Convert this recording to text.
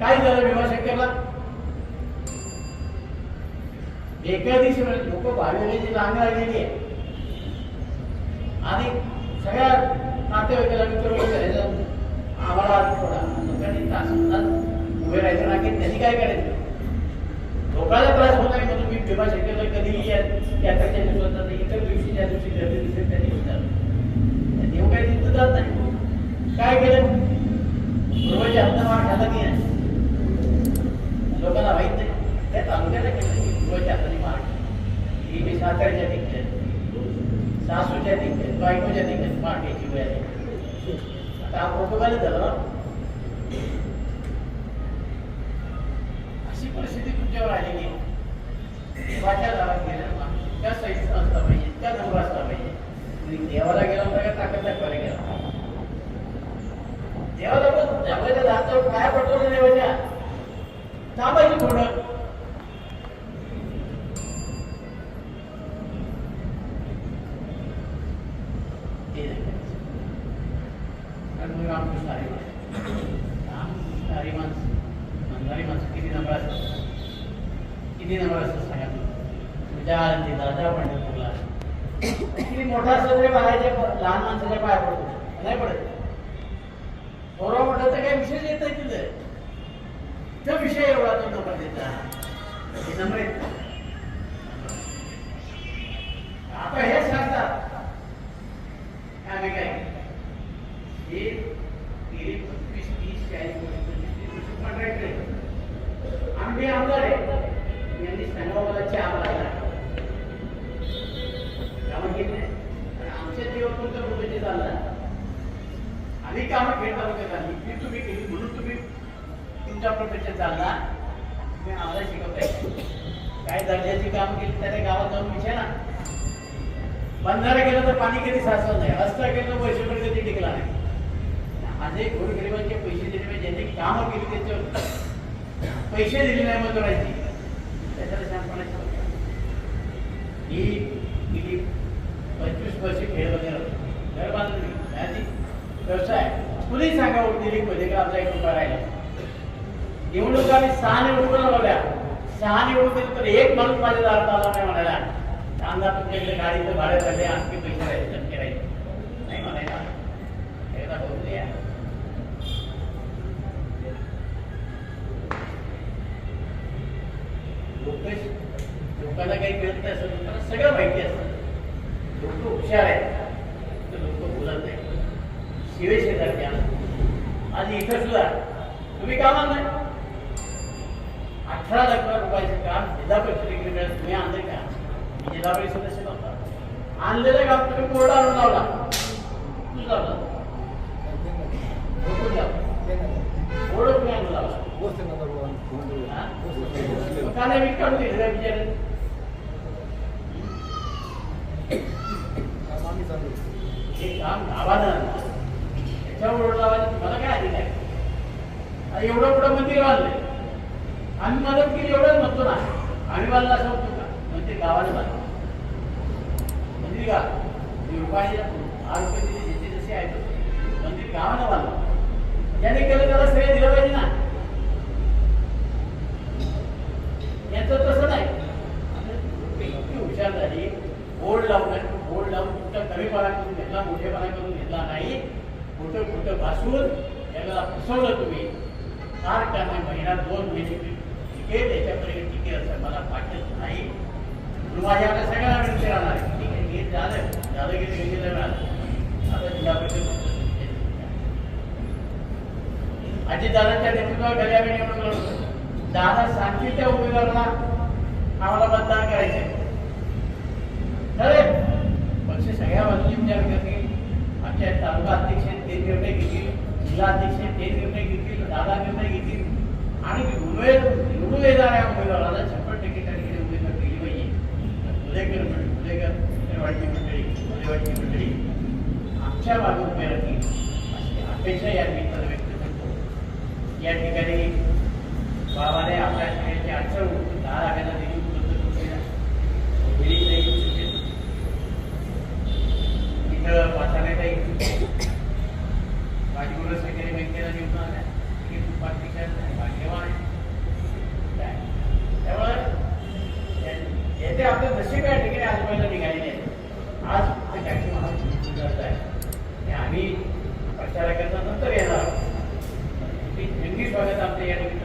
काय झालं विमा शक्यला एका दिवशी म्हणजे लोक भाविकांची रांगा आलेली आहे. आणि सगळ्या नातेवाईकाला मित्र आम्हाला थोडा लोकांनी उभे राहायचे रांगेत त्यांनी काय करायचं? लोकांना त्रास होत नाही म्हणून मी भीमाशंकरला कधीही यात्रेच्या दिवसात लोकांना माहीत नाही. त्या तालुक्याला केलं की पूर्वच्या हाताने मार ही मी साताऱ्याच्या ठिकाणी सासूच्या ठिकाणी बायकोच्या ठिकाणी मार्केटची वेळ आता हा प्रोटोकॉल झाला अशी परिस्थिती तुमच्यावर आलेली आहे. देवाच्या दारात गेलं माणूस इतक्या सहिष्णू असला पाहिजे इतक्या नम्र असला पाहिजे तुम्ही देवाला गेला होता का ताकद दाखवायला गेला देवाला पण देवाच्या दारावर काय पटवलं देवाच्या थांबायची थोडं ते नाही करायचं. कारण मग रामकृष्ण हरी माणसं रामकृष्ण हरी माणसं म्हणणारी माणसं किती नंबर असतात? किती नंबर असतात सांगा तुम्ही. तुझ्या आळंदीला जा पंढरपूरला. किती मोठा असलं तरी बाहेरच्या प- लहान माणसाच्या पाया पडतो. नाही पडत. थोडा मोठा तर काही विषय येत नाही तिथं. त्या विषय एवढा तो नंबर देता हे आता हे सांगतात. आम्ही काय हे पंचवीस तीस चाळीस वर्ष पंचवीस तीस वर्ष आम्ही आमदार आहे यांनी सांगावं मला कामं केली आणि आमच्या जीवन तुमचं आम्ही कामं घेत आलो का तुम्ही केली म्हणून तुम्ही तुमच्या प्रपंच चालला तुम्ही आम्हाला शिकवताय. काय दर्जाची काम केली त्याने गावात जाऊन विचारा. बंधारा केलं तर पाणी कधी साचलं नाही. रस्ता केलं तर पण कधी टिकला नाही. माझे गोरगरिबांचे पैसे दिले म्हणजे ज्यांनी कामं केली त्याच्यावर. पैसे दिले नाही मजुरांची. त्याच्याला शहाणपणाची ही गेली पंचवीस वर्षे खेळ वगैरे घर बांधली व्यवसाय. कुणी सांगा दिली पहिले का? आपला एक उभा राहिला. निवडणूक आम्ही सहा निवडणुका लावल्या सहा निवडणुकीत तर एक माणूस माझ्या दारात आला नाही म्हणाला कांदा तुमच्याकडे गाडीचं भाडं झाले आणखी पैसे राहिले धमके राहिले. नाही म्हणायला. एकदा होऊन द्या. लोक लोकांना काही मिळत नाही असं लोकांना सगळं माहिती असतं. लोक हुशार आहेत. तर लोक बोलत नाही शिवे शेजार घ्या इथं सुद्धा तुम्ही कामाला नाही अठरा लाख रुपयाचं काम जिल्हा परिषद तुम्ही आणले का? मी जिल्हा परिषद सदस्य नव्हता. आणलेलं काम तुम्ही कोर्ट आणून लावला. तू लावला. कोण तुम्ही आणून लावला. का नाही मी काढून दिलं त्या हे काम गावानं त्याच्यावर लावायचं. तुम्हाला काय आधी नाही एवढं पुढं मंदिर बांधलंय? आम्ही मदत केली एवढंच म्हणतो ना. आम्ही बांधला असं म्हणतो का? मंदिर गावाला बांधलं मंदिर म्हणजे का? रुपये आठ रुपये दिले ज्याचे जसे आहेत मंदिर गावाला बांधलं ज्याने केलं त्याला श्रेय दिलं पाहिजे ना. याचं तसं नाही. इतकी हुशार झाली. बोर्ड लावून बोर्ड लावून कुठं कमीपणा करून घेतला मोठेपणा करून घेतला नाही. कुठं कुठं भासून याला फसवलं तुम्ही. फार त्यांना महिना दोन महिने टिकेल त्याच्याकडे टिकेल असं मला वाटत नाही. म्हणून माझ्याकडे सगळ्यांना विनंती राहणार आहे. ठीक आहे हे झालं. झालं की ते गेलं मिळालं. आता जिल्हा परिषद अजितदादांच्या नेतृत्वाखाली आम्ही निवडून लढवतो दादा सांगतील त्या उमेदवाराला आम्हाला मतदान करायचे खरे पक्ष सगळ्या बाजूची विचार करतील. आमच्या तालुका अध्यक्ष ते निर्णय घेतील. जिल्हा अध्यक्ष ते निर्णय घेतील. दादा निर्णय घेतील. आमच्या उभे राहतील अशी अपेक्षा या निमित्तानं व्यक्त करतो या ठिकाणी बाबाने आपल्या सगळ्यांची अडचण दहा लाखाला निधी उपलब्ध करून दिला दिली नाही येऊ इथं वाचायला काही त्याच्यानंतर येणार. इंग्लिश भागात आमच्या या ठिकाणी